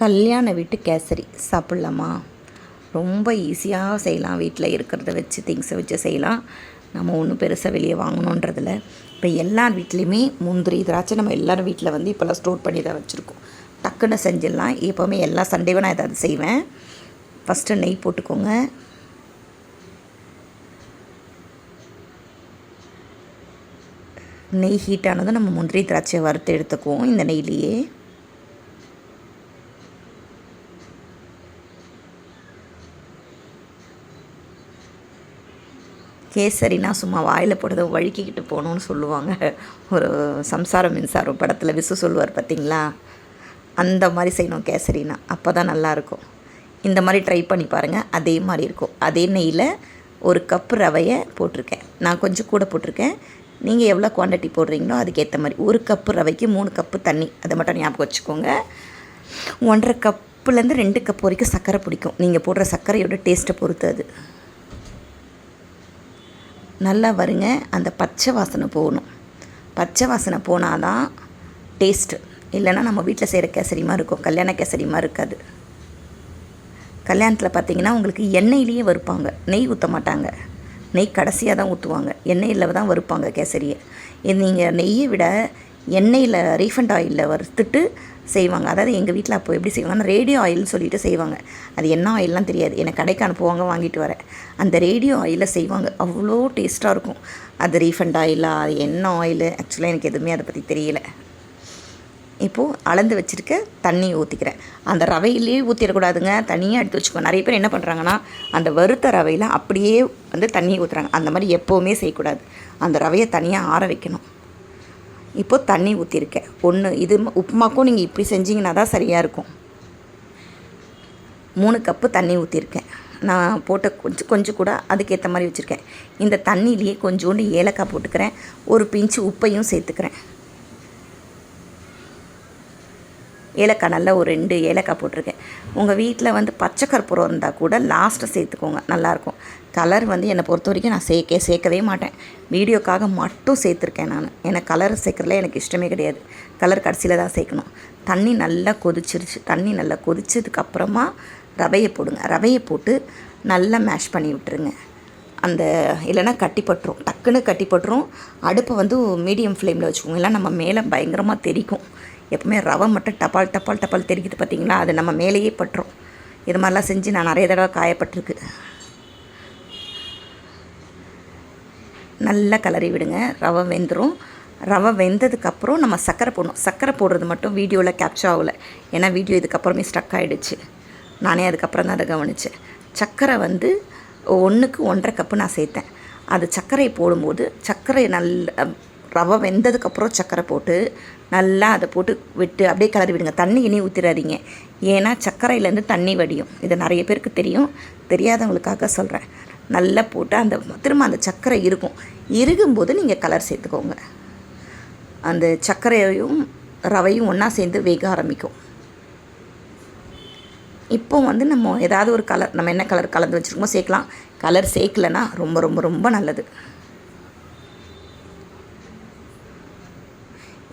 கல்யாண வீட்டு கேசரி. சாப்பிட்லாமா? ரொம்ப ஈஸியாக செய்யலாம். வீட்டில் இருக்கிறத வச்சு திங்ஸை வச்சு செய்யலாம். நம்ம ஒன்றும் பெருசாக வெளியே வாங்கணுன்றதில்ல. இப்போ எல்லார் வீட்லேயுமே முந்திரி திராட்சை நம்ம எல்லோரும் வீட்டில் வந்து இப்போல்லாம் ஸ்டோர் பண்ணி தான் வச்சுருக்கோம். டக்குன்னு செஞ்சிடலாம். எப்போவுமே எல்லா சண்டேவும் நான் ஏதாவது செய்வேன். ஃபஸ்ட்டு நெய் போட்டுக்கோங்க. நெய் ஹீட் ஆனதும் நம்ம முந்திரி திராட்சையை வறுத்து எடுத்துக்குவோம் இந்த நெய்லேயே. கேசரினா சும்மா வாயில் போடுறத வழுக்கிக்கிட்டு போகணுன்னு சொல்லுவாங்க. ஒரு சம்சாரம் மின்சாரம் படத்தில் விசு சொல்லுவார் பார்த்தீங்களா அந்த மாதிரி செய்யணும் கேசரினா. அப்போ தான் நல்லாயிருக்கும். இந்த மாதிரி ட்ரை பண்ணி பாருங்கள் அதே மாதிரி இருக்கும். அதே நெய்யில் ஒரு கப்பு ரவையை போட்டிருக்கேன். நான் கொஞ்சம் கூட போட்டிருக்கேன். நீங்கள் எவ்வளோ குவான்டிட்டி போடுறீங்களோ அதுக்கேற்ற மாதிரி ஒரு கப்பு ரவைக்கு மூணு கப்பு தண்ணி. அதை மட்டும் ஞாபகம் வச்சுக்கோங்க. ஒன்றரை கப்புலேருந்து ரெண்டு கப் வரைக்கும் சர்க்கரை பிடிக்கும். நீங்கள் போடுற சர்க்கரையோட டேஸ்ட்டை பொறுத்து அது. நல்லா வருங்க. அந்த பச்சை வாசனை போகணும். பச்சை வாசனை போனால் தான் டேஸ்ட்டு இல்லைன்னா நம்ம வீட்டில் செய்கிற கேசரிமா இருக்கும். கல்யாண கேசரிமா இருக்காது. கல்யாணத்தில் பார்த்தீங்கன்னா உங்களுக்கு எண்ணெயிலேயே வறுப்பாங்க. நெய் ஊற்ற மாட்டாங்க. நெய் கடைசியாக தான் ஊற்றுவாங்க எண்ணெயில் தான் வறுப்பாங்க கேசரியை. நீங்கள் நெய்யை விட எண்ணெயில் ரீஃபண்ட் ஆயிலில் வறுத்துட்டு செய்வாங்க. அதாவது எங்கள் வீட்டில் அப்போ எப்படி செய்வாங்கன்னா ரேடியோ ஆயில்னு சொல்லிட்டு செய்வாங்க. அது என்ன ஆயில்லாம் தெரியாது. எனக்கு கடைக்கு அனுப்புவாங்க வாங்கிட்டு வரேன் அந்த ரேடியோ ஆயிலில் செய்வாங்க. அவ்வளோ டேஸ்ட்டாக இருக்கும். அது ரீஃபண்ட் ஆயிலா அது என்ன ஆயில் ஆக்சுவலாக எனக்கு எதுவுமே அதை பற்றி தெரியல. இப்போது அளந்து வச்சுருக்க தண்ணி ஊற்றிக்கிறேன் அந்த ரவையிலே ஊற்றிடக்கூடாதுங்க தனியாக எடுத்து வச்சுக்கோ நிறைய பேர் என்ன பண்ணுறாங்கன்னா அந்த வறுத்த ரவையில் அப்படியே வந்து தண்ணி ஊற்றுறாங்க அந்த மாதிரி எப்போவுமே செய்யக்கூடாது. அந்த ரவையை தனியாக ஆற வைக்கணும். இப்போது தண்ணி ஊற்றிருக்கேன் ஒன்று இது உப்புமாக்கும் நீங்கள் இப்படி செஞ்சீங்கன்னா தான் சரியாக இருக்கும். மூணு கப்பு தண்ணி ஊற்றிருக்கேன் நான் போட்ட கொஞ்சம் கொஞ்சம் கூட அதுக்கேற்ற மாதிரி வச்சுருக்கேன். இந்த தண்ணியிலேயே கொஞ்சோண்டு ஏலக்காய் போட்டுக்கிறேன். ஒரு பிஞ்சு உப்பையும் சேர்த்துக்கிறேன். ஏலக்காய் நல்லா ஒரு ரெண்டு ஏலக்காய் போட்டிருக்கேன். உங்கள் வீட்டில் வந்து பச்சை கற்பூரம் இருந்தால் கூட லாஸ்ட்டை சேர்த்துக்கோங்க. நல்லாயிருக்கும் கலர் வந்து என்னை பொறுத்த வரைக்கும் நான் சேர்க்க சேர்க்கவே மாட்டேன். வீடியோக்காக மட்டும் சேர்த்துருக்கேன் நான். எனக்கு கலர் சேர்க்குறதுல எனக்கு இஷ்டமே கிடையாது. கலர் கடைசியில் தான் சேர்க்கணும். தண்ணி நல்லா கொதிச்சிருச்சு. தண்ணி நல்லா கொதிச்சதுக்கப்புறமா ரவையை போடுங்க. ரவையை போட்டு நல்லா மேஷ் பண்ணி விட்டுருங்க. அந்த இல்லைன்னா கட்டிப்பட்டுரும் டக்குன்னு கட்டிப்பட்டுரும் அடுப்பை வந்து மீடியம் ஃப்ளேமில் வச்சுக்கோங்க இல்லை நம்ம மேலே பயங்கரமாக தெரிக்கும். எப்பவுமே ரவை மட்டும் டப்பால் டப்பால் டப்பால் தெரிக்குது பார்த்தீங்களா? அது நம்ம மேலேயே பட்டுரும். இது மாதிரிலாம் செஞ்சு நான் நிறைய தடவை காயப்பட்டிருக்கு. நல்லா கிளறி விடுங்க. ரவை வெந்துடும் ரவை வெந்ததுக்கப்புறம் நம்ம சர்க்கரை போடணும். சர்க்கரை போடுறது மட்டும் வீடியோவில் கேப்சர் ஆகலை. ஏன்னா வீடியோ இதுக்கப்புறமே ஸ்டக் ஆகிடுச்சு நானே அதுக்கப்புறம் தான் அதை கவனித்தேன் சர்க்கரை வந்து ஒன்றுக்கு ஒன்றரை கப்பு நான் சேர்த்தேன். அது சர்க்கரை போடும்போது சர்க்கரை நல்ல ரவை வெந்ததுக்கப்புறம் சர்க்கரை போட்டு நல்லா அதை போட்டு விட்டு அப்படியே கலரி விடுங்க. தண்ணி இனி ஊற்றிடாதீங்க ஏன்னா சர்க்கரையிலேருந்து தண்ணி வடியும். இது நிறைய பேருக்கு தெரியும். தெரியாதவங்களுக்காக சொல்கிறேன் நல்லா போட்டு அந்த திரும்ப அந்த சர்க்கரை இருக்கும் இருக்கும்போது நீங்கள் கலர் சேர்த்துக்கோங்க. அந்த சர்க்கரையும் ரவையும் ஒன்றா சேர்ந்து வேக ஆரம்பிக்கும். இப்போ வந்து நம்ம ஏதாவது ஒரு கலர் நம்ம என்ன கலர் கலந்து வச்சுருக்கோமோ சேர்க்கலாம். கலர் சேர்க்கலைன்னா ரொம்ப ரொம்ப ரொம்ப நல்லது.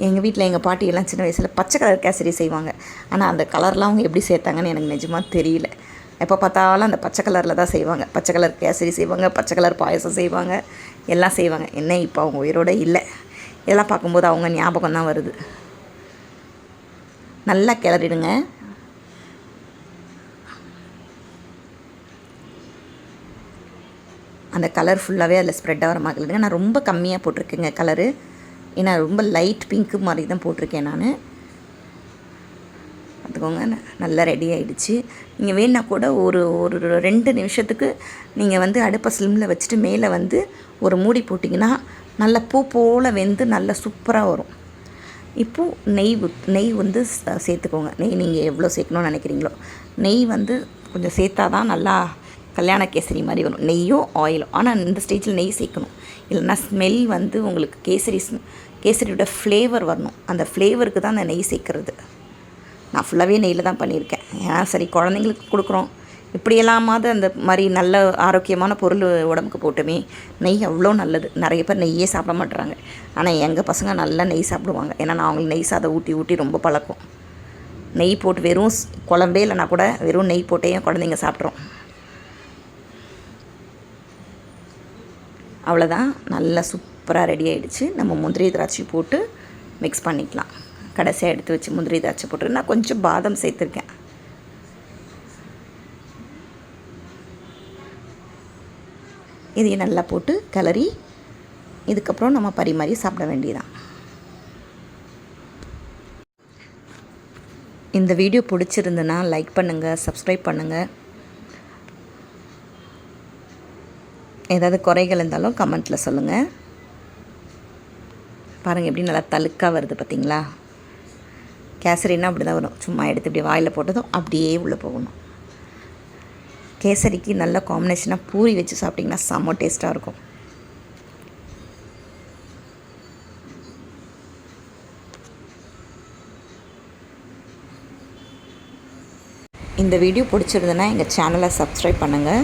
எங்கள் வீட்டில் எங்கள் பாட்டியெல்லாம் சின்ன வயசில் பச்சை கலர் கேசரி செய்வாங்க. ஆனால் அந்த கலர்லாம் அவங்க எப்படி சேர்த்தாங்கன்னு எனக்கு நிஜமாக தெரியல. எப்போ பார்த்தாலும் அந்த பச்சை கலரில் தான் செய்வாங்க. பச்சை கலர் கேசரி செய்வாங்க பச்சை கலர் பாயசம் செய்வாங்க எல்லாம் செய்வாங்க. என்ன இப்போ அவங்க உயிரோடு இல்லை. இதெல்லாம் பார்க்கும்போது அவங்க ஞாபகம் தான் வருது. நல்லா கிளறிடுங்க. அந்த கலர் ஃபுல்லாகவே அதில் ஸ்ப்ரெட் ஆகிற மாதிரி நான் ரொம்ப கம்மியாக போட்டிருக்கேங்க கலரு ஏன்னா ரொம்ப லைட் பிங்க்கு மாதிரி தான் போட்டிருக்கேன் நான். பார்த்துக்கோங்க நல்லா ரெடி ஆகிடுச்சு நீங்கள் வேணா கூட ஒரு ஒரு ரெண்டு நிமிஷத்துக்கு நீங்கள் வந்து அடுப்பை ஸ்லிம்மில் வச்சுட்டு மேலே வந்து ஒரு மூடி போட்டிங்கன்னா நல்லா பூ போல் வெந்து நல்லா சூப்பராக வரும். இப்போது நெய் நெய் வந்து சேர்த்துக்கோங்க. நெய் நீங்கள் எவ்வளோ சேர்க்கணும்னு நினைக்கிறீங்களோ. நெய் வந்து கொஞ்சம் சேர்த்தா தான் நல்லா கல்யாண கேசரி மாதிரி வரும். நெய்யும் ஆயிலும் ஆனால் இந்த ஸ்டேஜில் நெய் சேர்க்கணும். இல்லைன்னா ஸ்மெல் வந்து உங்களுக்கு கேசரி கேசரியோட ஃப்ளேவர் வரணும். அந்த ஃப்ளேவருக்கு தான் அந்த நெய் சேர்க்குறது. நான் ஃபுல்லாகவே நெய்யில் தான் பண்ணியிருக்கேன். ஏன்னா சரி குழந்தைங்களுக்கு கொடுக்குறோம். இப்படியெல்லாமாவது அந்த மாதிரி நல்ல ஆரோக்கியமான பொருள் உடம்புக்கு போட்டுமே நெய் அவ்வளோ நல்லது. நிறைய பேர் நெய்யே சாப்பிட மாட்டுறாங்க ஆனால் எங்கள் பசங்க நல்லா நெய் சாப்பிடுவாங்க. ஏன்னா நான் அவங்களுக்கு நெய் சாதம் ஊட்டி ஊட்டி ரொம்ப பழக்கம். நெய் போட்டு வெறும் ஸ்- குழம்பே இல்லைனா கூட வெறும் நெய் போட்டே குழந்தைங்க சாப்பிட்றோம். அவ்வளோதான். நல்லா சூப்பராக ரெடி ஆகிடுச்சு நம்ம முந்திரி திராட்சை போட்டு மிக்ஸ் பண்ணிக்கலாம். கடைசியாக எடுத்து வச்சு முந்திரி திராட்சை போட்டு. நான் கொஞ்சம் பாதம் சேர்த்துருக்கேன். இதையும் நல்லா போட்டு கிளறி இதுக்கப்புறம் நம்ம பரிமாறி சாப்பிட வேண்டியதான் இந்த வீடியோ பிடிச்சிருந்துன்னா லைக் பண்ணுங்கள் சப்ஸ்கிரைப் பண்ணுங்கள் ஏதாவது குறைகள் இருந்தாலும் கமெண்ட்டில் சொல்லுங்கள் பாருங்கள் எப்படி நல்லா தழுக்காக வருது பார்த்தீங்களா கேசரின்னா அப்படி தான் வரும். சும்மா எடுத்து இப்படி வாயில் போட்டதும் அப்படியே உள்ளே போகணும். கேசரிக்கு நல்ல காம்பினேஷனாக பூரி வச்சு சாப்பிட்டிங்கன்னா செம்ம டேஸ்ட்டாக இருக்கும். இந்த வீடியோ பிடிச்சிருந்ததுன்னா எங்கள் சேனலை சப்ஸ்கிரைப் பண்ணுங்கள்